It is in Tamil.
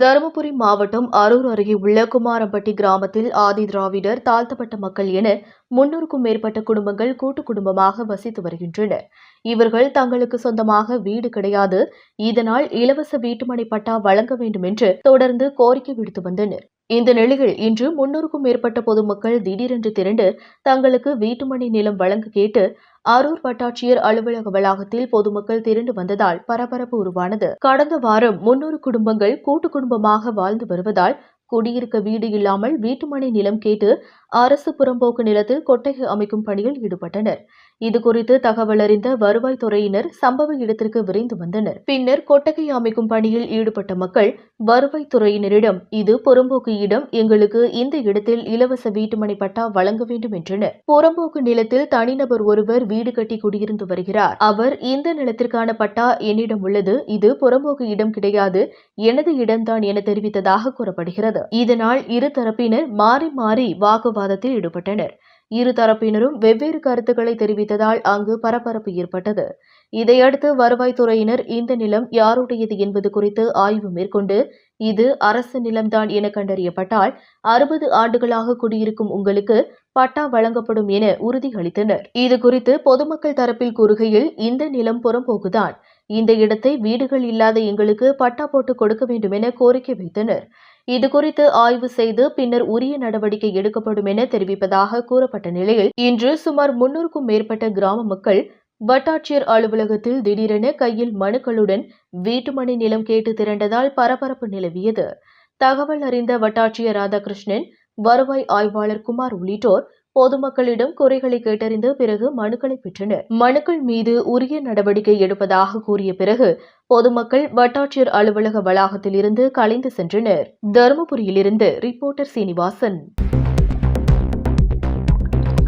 தருமபுரி மாவட்டம் அரூர் அருகே உள்ள குமாரம்பட்டி கிராமத்தில் ஆதி திராவிடர் தாழ்த்தப்பட்ட மக்கள் என முன்னூறுக்கும் மேற்பட்ட குடும்பங்கள் கூட்டு குடும்பமாக வசித்து வருகின்றனர். இவர்கள் தங்களுக்கு சொந்தமாக வீடு கிடையாது. இதனால் இலவச வீட்டுமனை பட்டா வழங்க வேண்டும் என்று தொடர்ந்து கோரிக்கை விடுத்து வந்தனர். இந்த நிலையில் இன்று முன்னூறுக்கும் மேற்பட்ட பொதுமக்கள் திடீரென்று திரண்டு தங்களுக்கு வீட்டுமனை நிலம் வழங்க கேட்டு அரூர் வட்டாட்சியர் அலுவலக வளாகத்தில் பொதுமக்கள் திரண்டு வந்ததால் பரபரப்பு உருவானது. கடந்த வாரம் முன்னூறு குடும்பங்கள் கூட்டு குடும்பமாக வாழ்ந்து வருவதால் குடியிருக்க வீடு இல்லாமல் வீட்டுமனை நிலம் கேட்டு அரசு புறம்போக்கு நிலத்தில் கொட்டகை அமைக்கும் பணியில் ஈடுபட்டனர். இதுகுறித்து தகவல் அறிந்த வருவாய்த்துறையினர் சம்பவ இடத்திற்கு விரைந்து வந்தனர். பின்னர் கொட்டகை அமைக்கும் பணியில் ஈடுபட்ட மக்கள் வருவாய்த்துறையினரிடம் இது புறம்போக்கு இடம் எங்களுக்கு இந்த இடத்தில் இலவச வீட்டுமனை பட்டா வழங்க வேண்டும் என்றனர். புறம்போக்கு நிலத்தில் தனிநபர் ஒருவர் வீடு கட்டி குடியிருந்து வருகிறார். அவர் இந்த நிலத்திற்கான பட்டா என்னிடம் உள்ளது இது புறம்போக்கு இடம் கிடையாது எனது இடம்தான் என தெரிவித்ததாக கூறப்படுகிறது. இதனால் இரு தரப்பினர் மாறி மாறி வாக்குவாதத்தில் ஈடுபட்டனர். இரு தரப்பினரும் வெவ்வேறு கருத்துக்களை தெரிவித்ததால் அங்கு பரபரப்பு ஏற்பட்டது. இதையடுத்து வருவாய்த்துறையினர் இந்த நிலம் யாருடையது என்பது குறித்து ஆய்வு மேற்கொண்டு இது அரசு நிலம்தான் என கண்டறியப்பட்டால் அறுபது ஆண்டுகளாக குடியிருக்கும் உங்களுக்கு பட்டா வழங்கப்படும் என உறுதியளித்தனர். இது குறித்து பொதுமக்கள் தரப்பில் கூறுகையில் இந்த நிலம் புறம்போக்குதான். இந்த இடத்தை வீடுகள் இல்லாத எங்களுக்கு பட்டா போட்டு கொடுக்க வேண்டும் என கோரிக்கை வைத்தனர். இதுகுறித்து ஆய்வு செய்து பின்னர் உரிய நடவடிக்கை எடுக்கப்படும் என தெரிவிப்பதாக கூறப்பட்ட நிலையில் இன்று சுமார் முன்னூறுக்கும் மேற்பட்ட கிராம மக்கள் வட்டாட்சியர் அலுவலகத்தில் திடீரென கையில் மனுக்களுடன் வீட்டுமனை நிலம் கேட்டு திரண்டதால் பரபரப்பு நிலவியது. தகவல் அறிந்த வட்டாட்சியர் ராதாகிருஷ்ணன் வருவாய் ஆய்வாளர் குமார் உள்ளிட்டோர் பொதுமக்களிடம் குறைகளை கேட்டறிந்து பிறகு மனுக்களை பெற்றனர். மனுக்கள் மீது உரிய நடவடிக்கை எடுப்பதாக கூறிய பிறகு பொதுமக்கள் வட்டாட்சியர் அலுவலக வளாகத்தில் இருந்து கலைந்து சென்றனர். தருமபுரியிலிருந்து ரிப்போர்ட்டர் சீனிவாசன்.